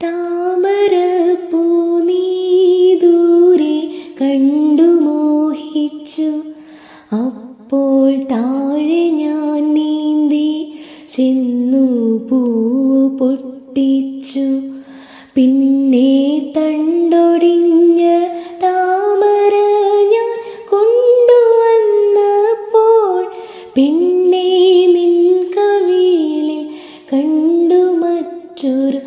താമരപ്പൂ ചെന്നു പൂവ് പൊട്ടിച്ചു. പിന്നെ തണ്ടൊടിഞ്ഞ താമര ഞാൻ കൊണ്ടുവന്നപ്പോൾ പിന്നെ നിൻ കവിളിൽ കണ്ടു മറ്റൊരു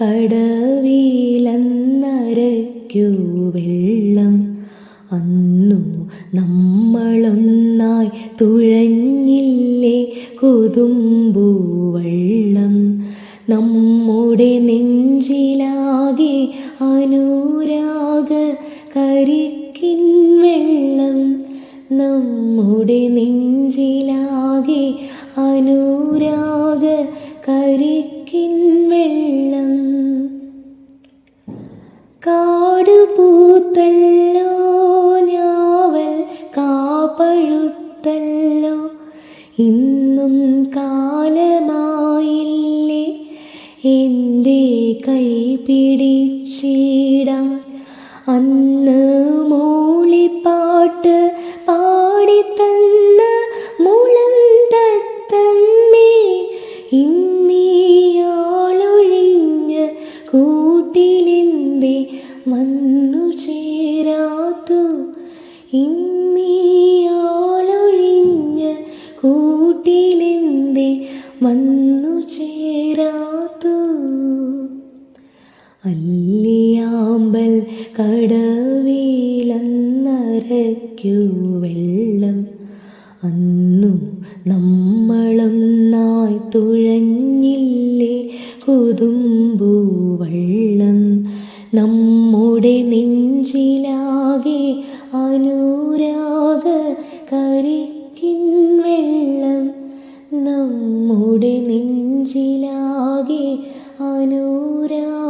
കടവിലന്നരയ്ക്കു വെള്ളം അന്നു നമ്മളൊന്നായി തുഴഞ്ഞില്ലേ കൊതുമ്പു വെള്ളം നമ്മുടെ നെഞ്ചിലാകെ അനുരാഗ കരിക്കിൻ വെള്ളം. നമ്മുടെ നെഞ്ചിലാകെ അനുരാഗ കരിക്കിൻ കാട് പൂത്തല്ലോ ഞാവൽ കാപ്പഴുത്തല്ലോ. ഇന്നും കാലമായില്ലേ എന്റെ കൈ പിടിച്ചിടാൻ. വന്നു ചേരാത്തു. ഇന്നിയാളൊഴിഞ്ഞ കൂട്ടിലെന്തേ വന്നു ചേരാത്തു. അല്ലിയാമ്പൽ കടവിലന്നരയ്ക്കു വെള്ളം. അന്നു നമ്മളൊന്നായി തുഴഞ്ഞില്ലേ കുതുമ്പൂ വെള്ളം. എന്റെ നെഞ്ചിലാകെ അനുരാഗ കരിക്കിൻ വെള്ളം നമ്മുടെ നെഞ്ചിലാകെ അനുരാഗ